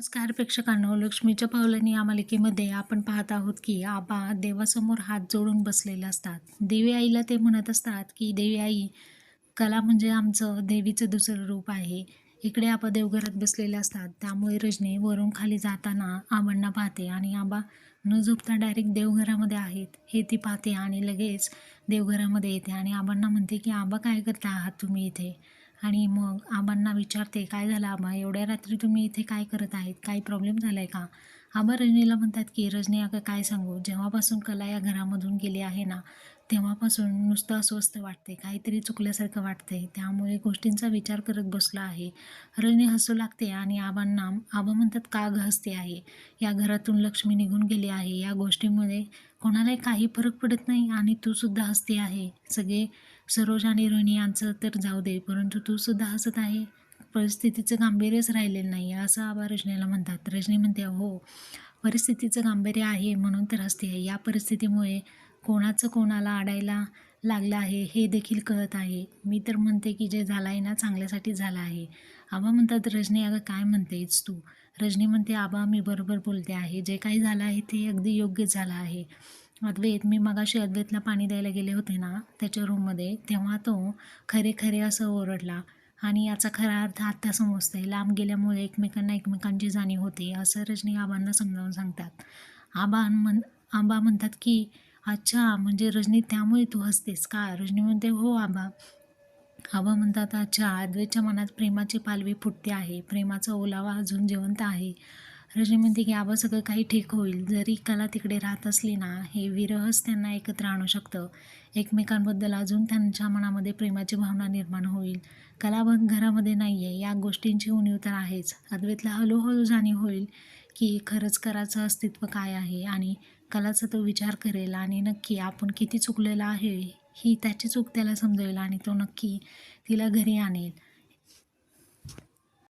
नमस्कार प्रेक्षकांनो लक्ष्मीच्या पावलांनी या मालिकेमध्ये आपण पाहत आहोत की आबा देवासमोर हात जोडून बसलेले असतात. देवी आईला ते म्हणत असतात की देवी आई कला म्हणजे आमचं देवीचं दुसरं रूप आहे. इकडे आबा देवघरात बसलेले असतात. त्यामुळे रजनी वरून खाली जाताना आबांना पाहते आणि आबा न झोपता डायरेक्ट देवघरामध्ये आहेत. हे ती पाहते आणि लगेच देवघरामध्ये येते आणि आबांना म्हणते की आबा काय करता आहात तुम्ही इथे? आणि मग आबांना विचारते काय झालं आबा? एवढ्या रात्री तुम्ही इथे काय करत आहेत? काही प्रॉब्लेम झाला आहे का? आबा रजनीला म्हणतात की रजनी अगं काय सांगू? जेव्हापासून कला या घरामधून गेली आहे ना तेव्हापासून नुसतं अस्वस्थ वाटते काहीतरी चुकल्यासारखं वाटते त्यामुळे गोष्टींचा विचार करत बसला आहे. रजनी हसू लागते आणि आबांना आबा म्हणतात का ग हसते आहे? या घरातून लक्ष्मी निघून गेली आहे. या गोष्टीमुळे कोणालाही काही फरक पडत नाही आणि तू सुद्धा हसते आहे. सगळे सरोज आणि रोहिणी यांचं तर जाऊ दे परंतु तू सुद्धा हसत आहे. परिस्थितीचं गांभीर्यच राहिलेलं नाही असं आबा रजनीला म्हणतात. रजनी म्हणते हो परिस्थितीचं गांभीर्य आहे म्हणून तर हसते आहे. या परिस्थितीमुळे कोणाचं कोणाला अडायला लागलं आहे हे देखील कळत आहे. मी तर म्हणते की जे झालं आहे ना चांगल्यासाठी झालं आहे. आबा म्हणतात रजनी अगं काय म्हणतेस तू? रजनी म्हणते आबा मी बरोबर बोलते आहे. जे काही झालं आहे ते अगदी योग्य झालं आहे. अद्वैत मी मगाशी अद्वैतला पाणी द्यायला गेले होते ना त्याच्या रूममध्ये तेव्हा तो खरे खरे असं ओरडला. आणि याचा खरा अर्थ आत्ता समजतं आहे लांब गेल्यामुळे एकमेकांना एकमेकांची जाणीव होते असं रजनी आबांना समजावून सांगतात. आबा म्हण आबा म्हणतात की अच्छा म्हणजे रजनी त्यामुळे तू हसतेस का? रजनी म्हणते हो आबा. आबा म्हणतात अच्छा अद्वैतच्या मनात प्रेमाची पालवी फुटते आहे. प्रेमाचा ओलावा अजून जिवंत आहे. रजनी म्हणते की आबा सगळं काही ठीक होईल. जरी कला तिकडे राहत असली ना हे विरहच त्यांना एकत्र आणू शकतं. एकमेकांबद्दल अजून त्यांच्या मनामध्ये प्रेमाची भावना निर्माण होईल. कला बघ घरामध्ये नाही आहे या गोष्टींची उणीव तर आहेच. अद्वैतला हळूहळू जाणीव होईल की खरंच कराचं अस्तित्व काय आहे आणि कलाचा तो विचार करेल आणि नक्की आपण किती चुकलेला आहे ही त्याची चूक त्याला समजेल आणि तो नक्की तिला घरी आणेल.